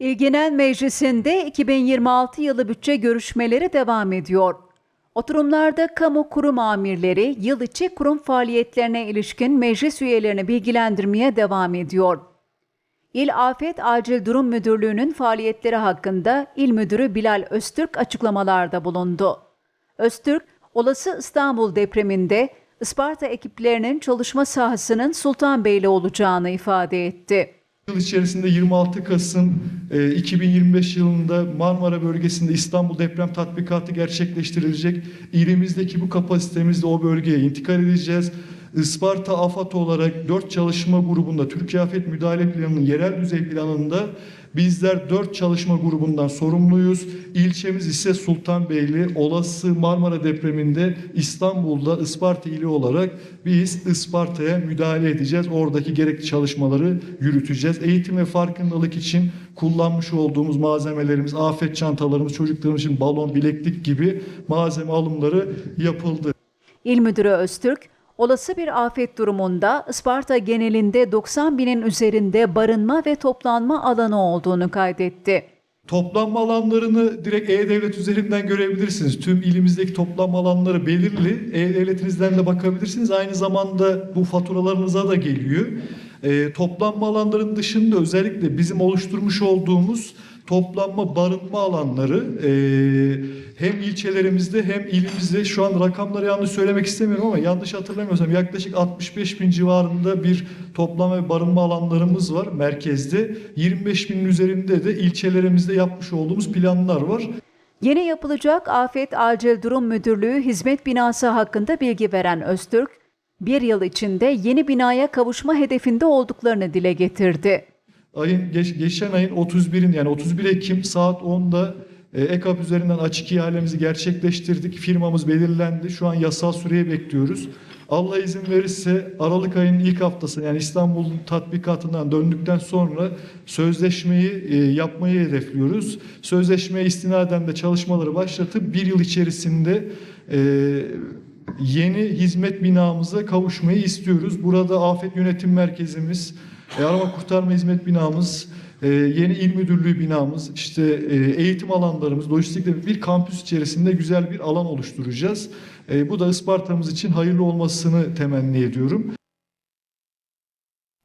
İl Meclisi'nde 2026 yılı bütçe görüşmeleri devam ediyor. Oturumlarda kamu kurum amirleri yıl içi kurum faaliyetlerine ilişkin meclis üyelerini bilgilendirmeye devam ediyor. İl Afet Acil Durum Müdürlüğü'nün faaliyetleri hakkında İl Müdürü Bilal Öztürk açıklamalarda bulundu. Öztürk, olası İstanbul depreminde Isparta ekiplerinin çalışma sahasının Sultanbeyli olacağını ifade etti. Yıl içerisinde 26 Kasım e, 2025 yılında Marmara bölgesinde İstanbul deprem tatbikatı gerçekleştirilecek. İlimizdeki bu kapasitemizle o bölgeye intikal edeceğiz. Isparta AFAD olarak 4 çalışma grubunda Türkiye Afet Müdahale Planı'nın yerel düzey planında bizler 4 çalışma grubundan sorumluyuz. İlçemiz ise Sultanbeyli. Olası Marmara depreminde İstanbul'da Isparta ili olarak biz Isparta'ya müdahale edeceğiz. Oradaki gerekli çalışmaları yürüteceğiz. Eğitim ve farkındalık için kullanmış olduğumuz malzemelerimiz, afet çantalarımız, çocuklarımız için balon, bileklik gibi malzeme alımları yapıldı. İl Müdürü Öztürk, olası bir afet durumunda Isparta genelinde 90 binin üzerinde barınma ve toplanma alanı olduğunu kaydetti. Toplanma alanlarını direkt E-Devlet üzerinden görebilirsiniz. Tüm ilimizdeki toplanma alanları belirli. E-Devletinizden de bakabilirsiniz. Aynı zamanda bu faturalarınıza da geliyor. E, toplanma alanlarının dışında özellikle bizim oluşturmuş olduğumuz toplanma barınma alanları e, hem ilçelerimizde hem ilimizde şu an rakamları yanlış söylemek istemiyorum ama yanlış hatırlamıyorsam yaklaşık 65 bin civarında bir toplama ve barınma alanlarımız var merkezde. 25 binin üzerinde de ilçelerimizde yapmış olduğumuz planlar var. Yeni yapılacak Afet Acil Durum Müdürlüğü hizmet binası hakkında bilgi veren Öztürk, bir yıl içinde yeni binaya kavuşma hedefinde olduklarını dile getirdi. Ayın geç- geçen ayın 31'in yani 31 Ekim saat 10'da e, EKAP üzerinden açık ihalemizi gerçekleştirdik. Firmamız belirlendi. Şu an yasal süreye bekliyoruz. Allah izin verirse Aralık ayının ilk haftası yani İstanbul tatbikatından döndükten sonra sözleşmeyi e, yapmayı hedefliyoruz. Sözleşmeye istinaden de çalışmaları başlatıp bir yıl içerisinde e, yeni hizmet binamıza kavuşmayı istiyoruz. Burada afet yönetim merkezimiz, e, arama kurtarma hizmet binamız, e, yeni il müdürlüğü binamız, işte e, eğitim alanlarımız, lojistikle bir kampüs içerisinde güzel bir alan oluşturacağız. E, bu da Isparta'mız için hayırlı olmasını temenni ediyorum.